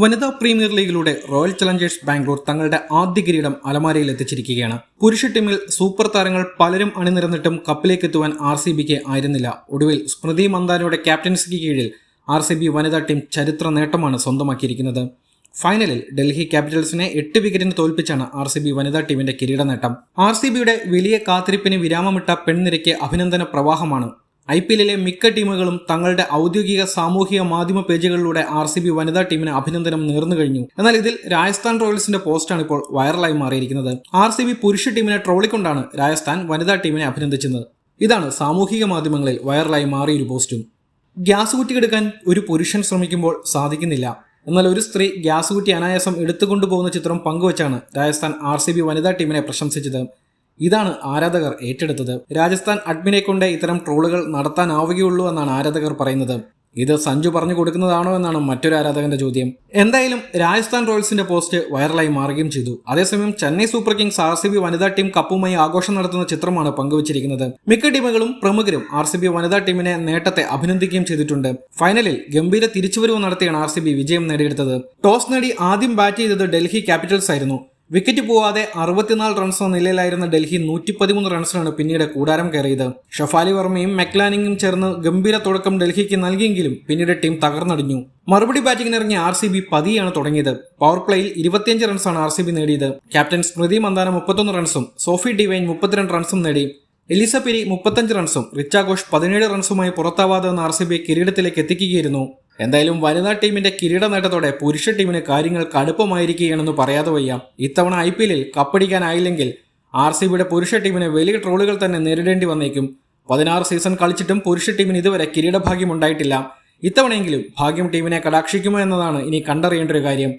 വനിതാ പ്രീമിയർ ലീഗിലൂടെ royal Challengers Bangalore തങ്ങളുടെ ആദ്യ കിരീടം അലമാരയിൽ എത്തിച്ചിരിക്കുകയാണ്. പുരുഷ ടീമിൽ സൂപ്പർ താരങ്ങൾ പലരും അണിനിരന്നിട്ടും കപ്പിലേക്ക് എത്തുവാൻ ആർ സി ബിക്ക് ആയിരുന്നില്ല. ഒടുവിൽ സ്മൃതി മന്ദാനയുടെ ക്യാപ്റ്റൻസിക്ക് കീഴിൽ ആർ സി ബി വനിതാ ടീം ചരിത്ര നേട്ടമാണ് സ്വന്തമാക്കിയിരിക്കുന്നത്. ഫൈനലിൽ ഡൽഹി ക്യാപിറ്റൽസിനെ എട്ട് വിക്കറ്റിന് തോൽപ്പിച്ചാണ് ആർ സി ബി വനിതാ ടീമിന്റെ കിരീട നേട്ടം. ആർ സി ബിയുടെ വലിയ കാത്തിരിപ്പിന് വിരാമമിട്ട പെൺനിരയ്ക്ക് അഭിനന്ദന പ്രവാഹമാണ് ഐ പി എല്ലിലെ മിക്ക ടീമുകളും തങ്ങളുടെ ഔദ്യോഗിക സാമൂഹിക മാധ്യമ പേജുകളിലൂടെ ആർ സി ബി വനിതാ ടീമിന് അഭിനന്ദനം നേർന്നു കഴിഞ്ഞു. എന്നാൽ ഇതിൽ രാജസ്ഥാൻ റോയൽസിന്റെ പോസ്റ്റാണ് ഇപ്പോൾ വൈറലായി മാറിയിരിക്കുന്നത്. ആർ സി ബി പുരുഷ ടീമിനെ ട്രോളിക്കൊണ്ടാണ് രാജസ്ഥാൻ വനിതാ ടീമിനെ അഭിനന്ദിച്ചത്. ഇതാണ് സാമൂഹിക മാധ്യമങ്ങളിൽ വൈറലായി മാറിയൊരു പോസ്റ്റും. ഗ്യാസ് കുറ്റിയെടുക്കാൻ ഒരു പുരുഷൻ ശ്രമിക്കുമ്പോൾ സാധിക്കുന്നില്ല. എന്നാൽ ഒരു സ്ത്രീ ഗ്യാസ് കുറ്റി അനായാസം എടുത്തുകൊണ്ടുപോകുന്ന ചിത്രം പങ്കുവച്ചാണ് രാജസ്ഥാൻ ആർ സി ബി വനിതാ ടീമിനെ പ്രശംസിച്ചത്. ഇതാണ് ആരാധകർ ഏറ്റെടുത്തത്. രാജസ്ഥാൻ അഡ്മിനെ കൊണ്ട് ഇത്തരം ട്രോളുകൾ നടത്താനാവുകയുള്ളൂ എന്നാണ് ആരാധകർ പറയുന്നത്. ഇത് സഞ്ജു പറഞ്ഞു കൊടുക്കുന്നതാണോ എന്നാണ് മറ്റൊരു ആരാധകന്റെ ചോദ്യം. എന്തായാലും രാജസ്ഥാൻ റോയൽസിന്റെ പോസ്റ്റ് വൈറലായി മാറുകയും ചെയ്തു. അതേസമയം Chennai Super Kings R C B വനിതാ ടീം കപ്പുമായി ആഘോഷം നടത്തുന്ന ചിത്രമാണ് പങ്കുവച്ചിരിക്കുന്നത്. മിക്ക ടീമുകളും പ്രമുഖരും ആർ സി ബി വനിതാ ടീമിനെ നേട്ടത്തെ അഭിനന്ദിക്കുകയും ചെയ്തിട്ടുണ്ട്. ഫൈനലിൽ ഗംഭീര തിരിച്ചുവരവ് നടത്തിയാണ് ആർ സി ബി വിജയം നേടിയെടുത്തത്. ടോസ് നേടി ആദ്യം ബാറ്റ് ചെയ്തത് ഡൽഹി ക്യാപിറ്റൽസ് ആയിരുന്നു. വിക്കറ്റ് പോവാതെ അറുപത്തിനാല് റൺസ് എന്ന നിലയിലായിരുന്ന ഡൽഹി നൂറ്റി പതിമൂന്ന് റൺസിനാണ് പിന്നീട് കൂടാരം കയറിയത്. ഷഫാലി വർമ്മയും മെക്ലാനിങ്ങും ചേർന്ന് ഗംഭീര തുടക്കം ഡൽഹിക്ക് നൽകിയെങ്കിലും പിന്നീട് ടീം തകർന്നടിഞ്ഞു. മറുപടി ബാറ്റിംഗിന് ഇറങ്ങിയ ആർ സി ബി പതിയാണ് തുടങ്ങിയത്. പവർ പ്ലേയിൽ ഇരുപത്തിയഞ്ച് റൺസാണ് ആർ സി ബി നേടിയത്. ക്യാപ്റ്റൻ സ്മൃതി മന്ദാന മുപ്പത്തൊന്ന് റൺസും സോഫി ഡിവൈൻ മുപ്പത്തിരണ്ട് റൺസും നേടി. എലിസ പിരി മുപ്പത്തഞ്ച് റൺസും റിച്ചാഘോഷ് പതിനേഴ് റൺസുമായി പുറത്താവാതെ വന്ന ആർ സി ബി കിരീടത്തിലേക്ക് എത്തിക്കുകയായിരുന്നു. എന്തായാലും വനിതാ ടീമിന്റെ കിരീട നേട്ടത്തോടെ പുരുഷ ടീമിന് കാര്യങ്ങൾ കടുപ്പമായിരിക്കുകയാണെന്ന് പറയാതെ വയ്യ. ഇത്തവണ ഐ പി എല്ലിൽ കപ്പടിക്കാനായില്ലെങ്കിൽ ആർ സി ബിയുടെ പുരുഷ ടീമിന് വലിയ ട്രോളുകൾ തന്നെ നേരിടേണ്ടി വന്നേക്കും. പതിനാറ് സീസൺ കളിച്ചിട്ടും പുരുഷ ടീമിന് ഇതുവരെ കിരീടഭാഗ്യം ഉണ്ടായിട്ടില്ല. ഇത്തവണയെങ്കിലും ഭാഗ്യം ടീമിനെ കടാക്ഷിക്കുമോ എന്നതാണ് ഇനി കണ്ടറിയേണ്ട ഒരു കാര്യം.